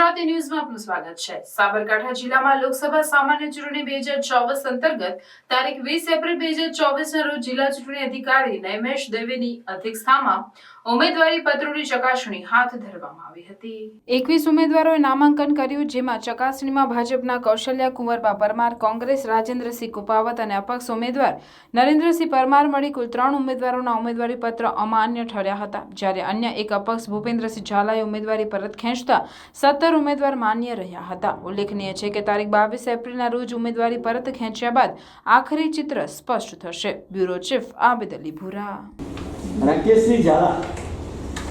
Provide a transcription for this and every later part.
ગુજરાતી ન્યૂઝમાં આપનું સ્વાગત છે. સાબરકાંઠા જિલ્લામાં લોકસભા સામાન્ય ચૂંટણી બે હજાર ચોવીસ અંતર્ગત તારીખ વીસ એપ્રિલ બે હજાર ચોવીસના રોજ જિલ્લા ચૂંટણી અધિકારી નૈમેશ દવેની અધ્યક્ષતામાં ઉમેદવારી પત્રોની ચકાસણી હાથ ધરવામાં આવી હતી. એકવીસ ઉમેદવારોએ નામાંકન કર્યું, જેમાં ચકાસણીમાં ભાજપના કૌશલ્યા કુંવરબા પરમાર, કોંગ્રેસ રાજેન્દ્રસિંહ કુપાવત અને અપક્ષ ઉમેદવાર નરેન્દ્રસિંહ પરમાર મળી કુલ ત્રણ ઉમેદવારોના ઉમેદવારી પત્ર અમાન્ય ઠર્યા હતા. જ્યારે અન્ય એક અપક્ષ ભૂપેન્દ્રસિંહ ઝાલાએ ઉમેદવારી પરત ખેંચતા સત્તર ઉમેદવાર માન્ય રહ્યા હતા. ઉલ્લેખનીય છે કે તારીખ બાવીસ એપ્રિલના રોજ ઉમેદવારી પરત ખેંચ્યા બાદ આખરી ચિત્ર સ્પષ્ટ થશે. Bureau chief Abed Ali Bhura. Rakeshsinh Zala.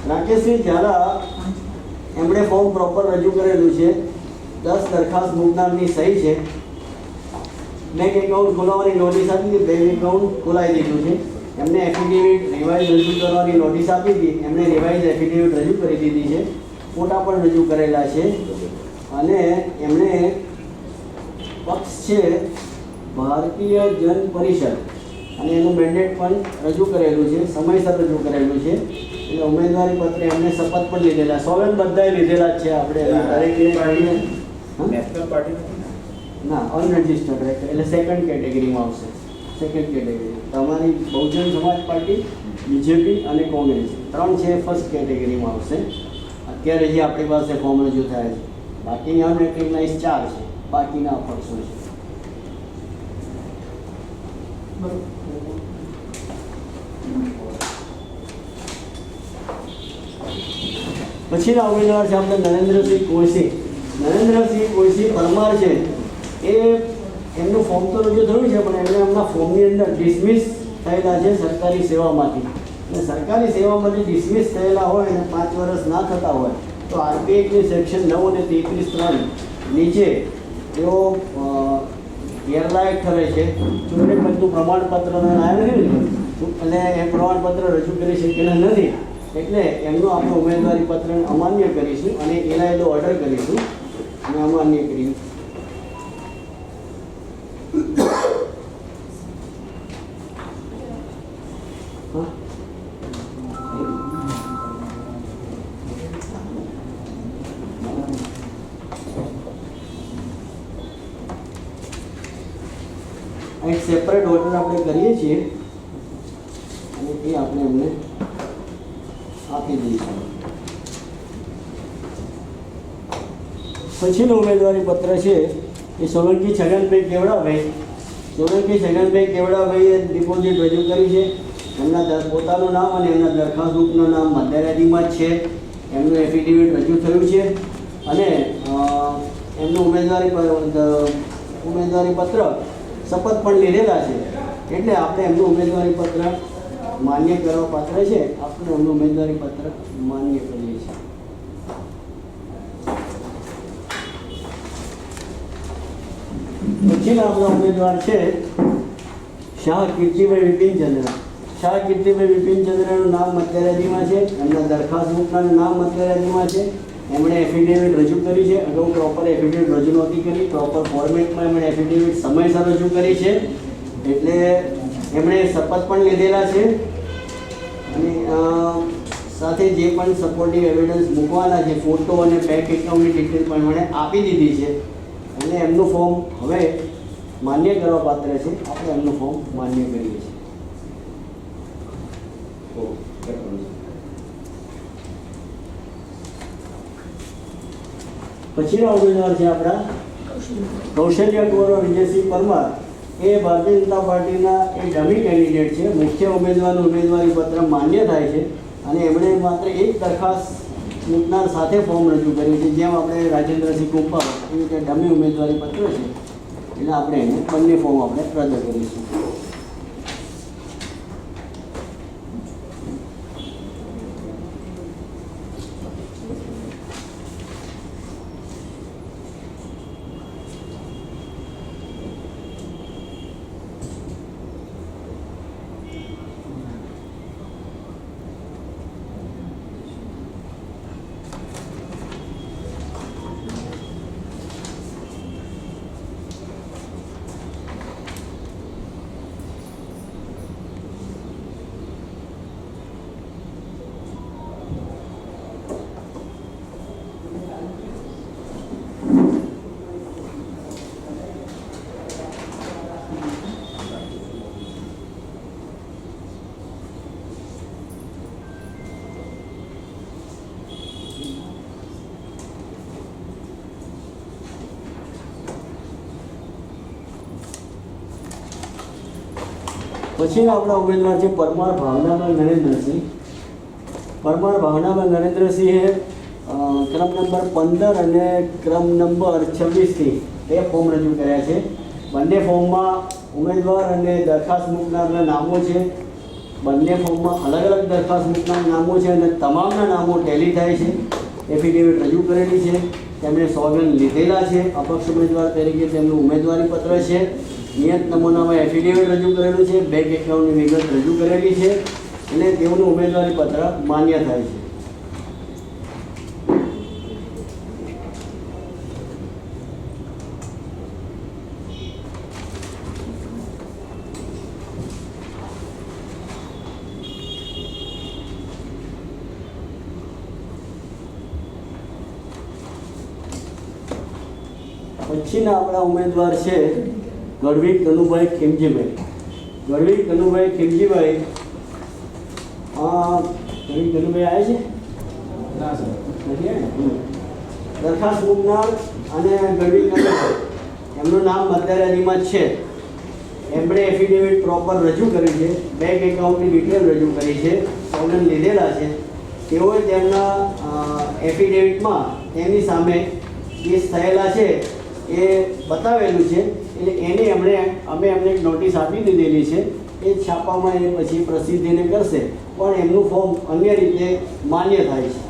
Rakeshsinh Zala એમણે ફોર્મ પ્રોપર રજૂ કરેલું છે. દસ દરખાસ્ત મૂકનારની સહી છે. બેંક એકાઉન્ટ ખોલાવવાની નોટિસ આપી હતી બેંક એકાઉન્ટ ખોલાવી દીધું છે. એમને એફિડેવિટ રિવાઇઝ રજૂ કરવાની નોટિસ આપી હતી. એમણે રિવાઇઝ એફિડેવિટ રજૂ કરી દીધી છે. ફોટા પણ રજૂ કરેલા છે. અને એમણે પક્ષ છે, ભારતીય જન પરિષદ. અને એનું મેન્ડેટ પણ રજૂ કરેલું છે સમયસર રજૂ કરેલું છે. એટલે ઉમેદવારી પત્ર એમને શપથ પણ લીધેલા સોવેન બધાએ લીધેલા જ છે આપણે દરેક ના અનરજિસ્ટર્ડ એટલે સેકન્ડ કેટેગરીમાં આવશે. સેકન્ડ કેટેગરી તમારી બહુજન સમાજ પાર્ટી બીજેપી અને કોંગ્રેસ. ત્રણ છે ફર્સ્ટ કેટેગરીમાં આવશે. અત્યારે જે આપણી પાસે ફોર્મ રજૂ થાય છે. બાકીની અનરેકગ્નાઇઝ ચાર છે. બાકીના અપક્ષો છે? પછીના ઉમેદવાર છે આપણે નરેન્દ્રસિંહ કોશી. નરેન્દ્રસિંહ કોશી પરમાર છે. એ એમનું ફોર્મ તો રજૂ થયું છે, પણ એમને એમના ફોર્મની અંદર ડિસમિસ થયેલા છે સરકારી સેવામાંથી. અને સરકારી સેવામાંથી ડિસમિસ થયેલા હોય અને પાંચ વર્ષ ના થતા હોય, તો આરપીએકની સેક્શન નવ અને તેત્રીસ ત્રણ નીચે તેઓ ગેરલાયક ઠરે છે. ચૂંટણી પંચનું પ્રમાણપત્ર આવ્યું નથી ને એટલે એ પ્રમાણપત્ર રજૂ કરી શકેલા નથી. એટલે એમનું આપણે ઉમેદવારી પત્ર અમાન્ય કરીશું અને એલાયદો ઓર્ડર કરીશું અને અમાન્ય કરીશું. એક સેપરેટ ઓર્ડર આપણે કરીએ છીએ. અને એ આપણે એમને આપી દઈશું. પછીનું ઉમેદવારી પત્ર છે એ સોલંકી છગનભાઈ કેવડાભાઈ. સોલંકી છગનભાઈ કેવડાભાઈએ ડિપોઝિટ રજૂ કરી છે. એમના પોતાનું નામ અને એમના દરખાસ્ત ગ્રુપનું નામ મધ્યરાજીમાં જ છે. એમનું એફિડેવિટ રજૂ થયું છે. અને એમનું ઉમેદવારી ઉમેદવારી પત્ર શપથ પણ લીધેલા છે. એટલે આપણે એમનું ઉમેદવારી પત્ર માન્ય કરવા પાત્ર છે, આપણે એમનું ઉમેદવારી પત્ર માન્ય કરીએ છીએ. પછીના આપણા ઉમેદવાર છે, શાહ કીર્તિભાઈ વિપિનચંદ્ર. શાહ કીર્તિભાઈ વિપિનચંદ્રનું નામ મધ્યરાજીમાં છે, એમના દરખાસ્ત મૂકનારનું નામ મધ્યરાજીમાં છે, એમણે એફિડેવિટ રજૂ કરી છે, અગાઉ પ્રોપર એફિડેવિટ રજૂ નહોતી કરી પ્રોપર ફોર્મેટમાં એમણે એફિડેવિટ સમયસર રજૂ કરી છે, એટલે એમણે શપથ પણ લીધેલા છે. અને સાથે જે પણ સપોર્ટિવ એવિડન્સ મૂકવાના છે ફોટો અને બેંક એકાઉન્ટની ડિટેલ પણ એમણે આપી દીધી છે. અને એમનું ફોર્મ હવે માન્ય કરવા પાત્ર છે. આપણે એમનું ફોર્મ માન્ય કરીએ છીએ. પછીના ઉમેદવાર છે આપણા કૌશલ્ય કુંવર વિજયસિંહ પરમાર. એ ભારતીય જનતા પાર્ટીના એ ડમી કેન્ડિડેટ છે. મુખ્ય ઉમેદવારનું ઉમેદવારી પત્ર માન્ય થાય છે અને એમણે માત્ર એક દરખાસ્ત મૂકનાર સાથે ફોર્મ રજૂ કર્યું છે. જેમ આપણે રાજેન્દ્રસિંહ કુંપા એવી રીતે ડમી ઉમેદવારી પત્ર છે. એટલે આપણે એને બંને ફોર્મ આપણે રદ કરીશું. પછીના આપણા ઉમેદવાર છે પરમાર ભાવનાભાઈ નરેન્દ્રસિંહ. પરમાર ભાવનામાં નરેન્દ્રસિંહે ક્રમ નંબર પંદર અને ક્રમ નંબર છવ્વીસથી બે ફોર્મ રજૂ કર્યા છે. બંને ફોર્મમાં ઉમેદવાર અને દરખાસ્ત મૂકનારના નામો છે. બંને ફોર્મમાં અલગ અલગ દરખાસ્ત મૂકનાર નામો છે અને તમામના નામો ટેલી થાય છે. એફિડેવિટ રજૂ કરેલી છે. તેમણે સોગન લીધેલા છે. અપક્ષ ઉમેદવાર તરીકે તેમનું ઉમેદવારી પત્ર છે. નિયત નમૂનામાં એફિડેવિટ રજૂ કરેલું છે. બેંક એકાઉન્ટની વિગત રજૂ કરેલી છે અને તેઓનું ઉમેદવારી પત્ર માન્ય થાય છે. પછીના આપણા ઉમેદવાર છે ગઢવી કનુભાઈ ખેમજીભાઈ. ગઢવી કનુભાઈ ખેમજીભાઈ. ગઢવી કનુભાઈ આવે છે? ના સર? દરખાસ્ત મૂકનાર અને ગઢવી કનુભાઈ. એમનું નામ મતદાર યાદીમાં છે. એમણે એફિડેવિટ પ્રોપર રજૂ કરી છે. બેંક એકાઉન્ટની ડિટેલ રજૂ કરી છે. સોગન લીધેલા છે. તેઓએ તેમના એફિડેવિટમાં તેમની સામે કેસ થયેલા છે. એ બતાવેલું છે. એટલે એને એમણે, અમે એમને એક નોટિસ આપી દીધેલી છે. એ છાપામાં એ પછી પ્રસિદ્ધિને કરશે. પણ એમનું ફોર્મ અન્ય રીતે માન્ય થાય છે.